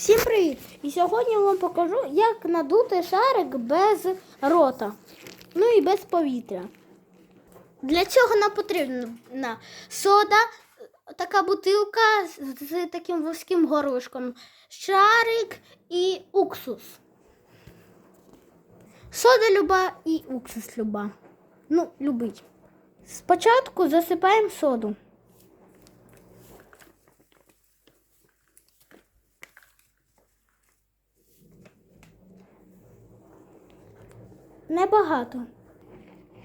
Всім привіт! І сьогодні я вам покажу, як надути шарик без рота. Ну і без повітря. Для цього нам потрібна сода, така бутилка з, таким вузьким горлишком, шарик і уксус. Сода люба і уксус люба. Ну, любить. Спочатку засипаємо соду. Небагато.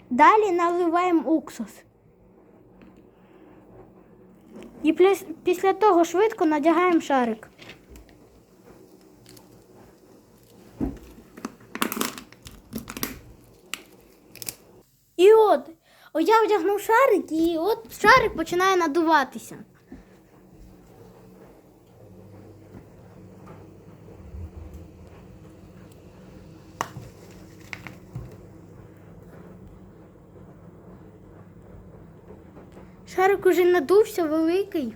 Далі наливаємо уксус. І після того швидко надягаємо шарик. І от, о, я вдягнув шарик, і от шарик починає надуватися. Шарик уже надувся великий.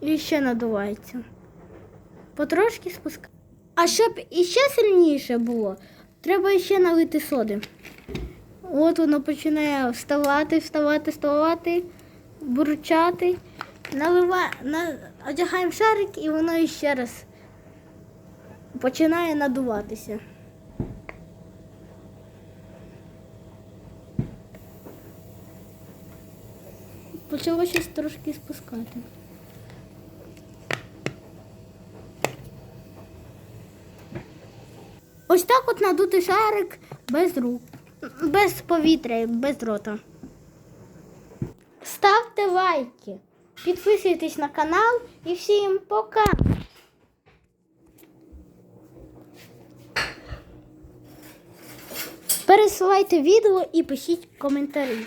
І ще надувається. Потрошки спускаємо. А щоб іще сильніше було, треба ще налити соди. От воно починає вставати, вставати, вставати, бурчати. Наливаємо, на, одягаємо шарик і воно іще раз починає надуватися. Почало щось трошки спускати. Ось так от надути шарик без рук, без повітря, без рота. Ставте лайки, підписуйтесь на канал і всім пока! Пересилайте відео і пишіть коментарі.